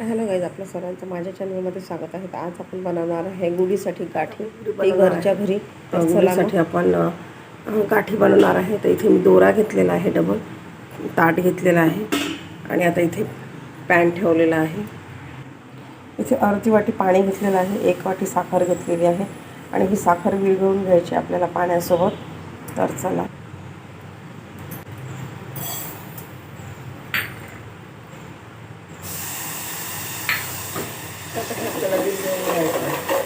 Hello guys आपल्या सर्वांचं माझ्या चॅनलमध्ये स्वागत आहे. आज आपण बनवणार आहे गुढीसाठी गाठी. ती घरच्या घरी. मग. आपण गाठी बनवणार आहे. तर इथे मी दोरा घेतलेला आहे डबल ताट घेतलेला आहे. आणि आता इथे पॅन ठेवलेला आहे. इथे अर्धी वाटी पाणी घेतलेलं आहे. एक वाटी साखर घेतलेली आहे. आणि ही साखर विरघळून घ्यायची आपल्याला पाण्यासोबत. तर चला आता हे आपल्याला विरघळून घ्यायचं आहे.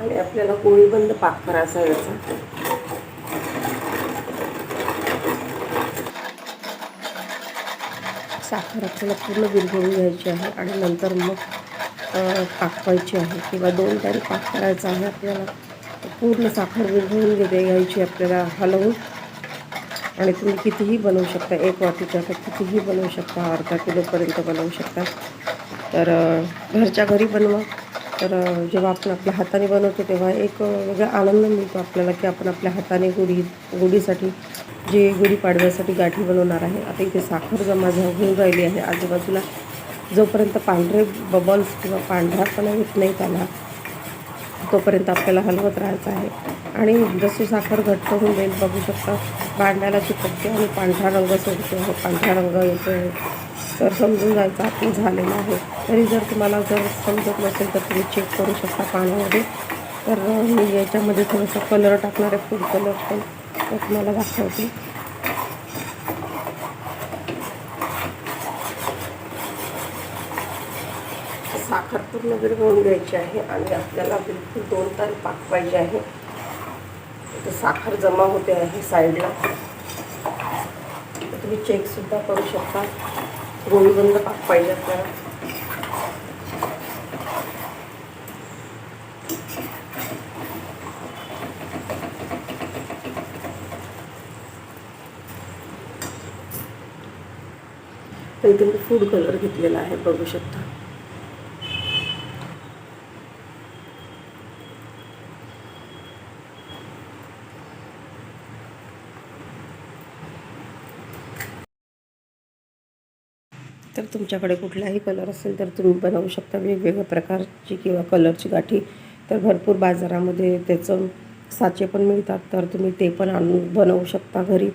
आणि आपल्याला गोळीबंद पाक करायचा याचा. साखर आपल्याला पूर्ण विरघळून घ्यायची आहे आणि नंतर मग पाकवायची आहे किंवा दोन टाईम पाक करायचा आहे आपल्याला. पूर्ण साखर विरघळून घेते घ्यायची आपल्याला हलवून. आणि तुम्ही कितीही बनवू शकता एक वाटीच्या तर कितीही बनवू शकता अर्धा किलोपर्यंत बनवू शकता. तर घरच्या घरी बनवा. तर जेव्हा आपण आपल्या हाताने बनवतो तेव्हा एक वेगळा आनंद मिळतो आपल्याला की आपण आपल्या हाताने गुढी गुढीसाठी जे गुढीपाडव्यासाठी गाठी बनवणार आहे. आता इथे साखर जमा होऊन राहिली आहे. आजूबाजूला जोपर्यंत पांढरे बबल्स किंवा पांढरापणा येत नाही त्याला तोपर्यंत आपल्याला हलवत राहायचं आहे. आणि जशी साखर घट्ट होऊन जाईल बघू शकता भांड्याला चिपकते आणि पांढरा रंग सोडतो. आहे पांढरा रंग येतो आहे तर समजून जायचं आपण झालेलं आहे. तरी जर तुम्हाला जर समजत नसेल तर तुम्ही चेक करू शकता पाण्यामध्ये. तर मी याच्यामध्ये थोडंसं कलर टाकणार आहे फूड कलर पण. तर तुम्हाला दाखवते. साखर पूर्ण विरघळून घ्यायची आहे आणि आपल्याला बिलकुल दोन तार पाक पाहिजे आहे. तर साखर जमा होते आहे साईडला. तुम्ही चेकसुद्धा करू शकता. गोळीबंद पाक पाहिजे आपल्याला. तर इथे मी फूड कलर घेतलेला आहे बघू शकता. तर तुमच्याकडे कुठलाही कलर असेल तर तुम्ही बनवू शकता वेगवेगळ्या प्रकारची किंवा कलरची गाठी. तर भरपूर बाजारामध्ये त्याचं साचे पण मिळतात. तर तुम्ही ते पण आणून बनवू शकता घरी.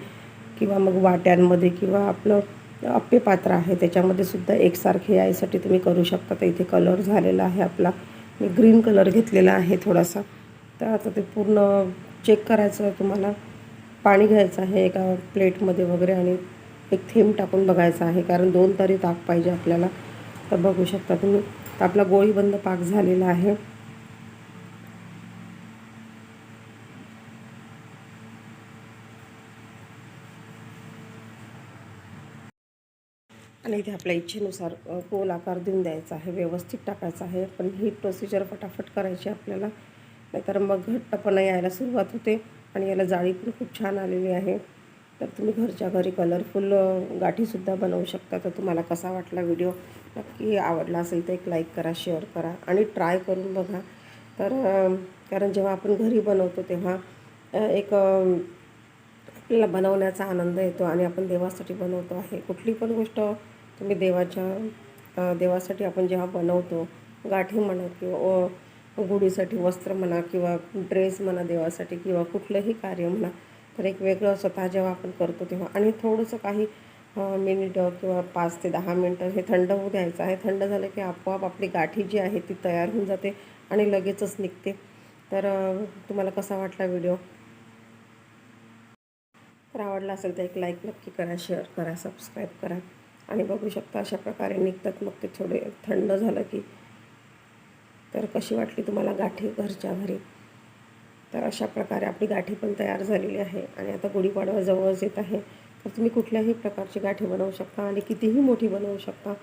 किंवा मग वाट्यांमध्ये किंवा आपलं अप्पे पात्र आहे. त्याच्यामध्ये सुद्धा एकसारखे यायसाठी तुम्ही करू शकता. तर इथे कलर झालेला आहे आपला. मी ग्रीन कलर घेतलेला आहे थोडासा. तर आता ते पूर्ण चेक करायचं तुम्हाला. पाणी घ्यायचं आहे एका प्लेटमध्ये वगैरे आणि एक थेंब टाकून बघायचं आहे. कारण दोन तरी ताक पाहिजे आपल्याला. तर बघू शकता तुम्ही. तर आपला गोळीबंद पाक झालेला आहे. आणि इथे आपल्या इच्छेनुसार गोल आकार देऊन द्यायचा आहे. व्यवस्थित टाकायचं आहे. पण ही प्रोसिजर फटाफट करायची आपल्याला. नाहीतर मग घट्टपणा यायला सुरुवात होते. आणि याला जाळी पण खूप छान आलेली आहे. तर तुम्ही घरच्या घरी कलरफुल गाठीसुद्धा बनवू शकता. तर तुम्हाला कसा वाटला व्हिडिओ नक्की आवडला असेल तर एक लाईक करा शेअर करा आणि ट्राय करून बघा. तर कारण जेव्हा आपण घरी बनवतो तेव्हा एक आपल्याला बनवण्याचा आनंद येतो आणि आपण देवासाठी बनवतो आहे. कुठली पण गोष्ट तुम्ही देवाच्या देवासाठी आपण जेव्हा बनवतो गाठी म्हणा किंवा गुढीसाठी वस्त्र म्हणा किंवा ड्रेस म्हणा देवासाठी किंवा कुठलंही कार्य म्हणा तर एक वेगळं स्वतः जेव्हा आपण करतो तेव्हा. आणि थोडंसं काही मिनिटं किंवा पाच ते दहा मिनटं हे थंड होऊ द्यायचं आहे. थंड झालं की आपोआप आपली गाठी जी आहे ती तयार होऊन जाते आणि लगेचच निघते. तर तुम्हाला कसा वाटला व्हिडिओ? तर आवडला असेल तर एक लाईक नक्की करा शेअर करा सबस्क्राईब करा. आणि बघू शकता अशा प्रकारे निघतात मग ते थोडे थंड झालं की. तर कशी वाटली तुम्हाला गाठी घरच्या घरी? तर अशा प्रकारे आपली गाठी पण तयार झालेली आहे आणि आता गुढीपाडवा जवळच येत आहे. तर तुम्ही कुठल्याही प्रकारची गाठी बनवू शकता आणि कितीही मोठी बनवू शकता.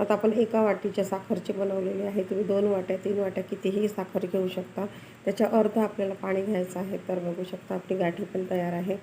आता आपण एका वाटीच्या साखरची बनवलेली आहे. तुम्ही दोन वाट्या तीन वाट्या कितीही साखर घेऊ शकता. त्याच्या अर्ध आपल्याला पाणी घ्यायचं आहे. तर बघू शकता आपली गाठी पण तयार आहे.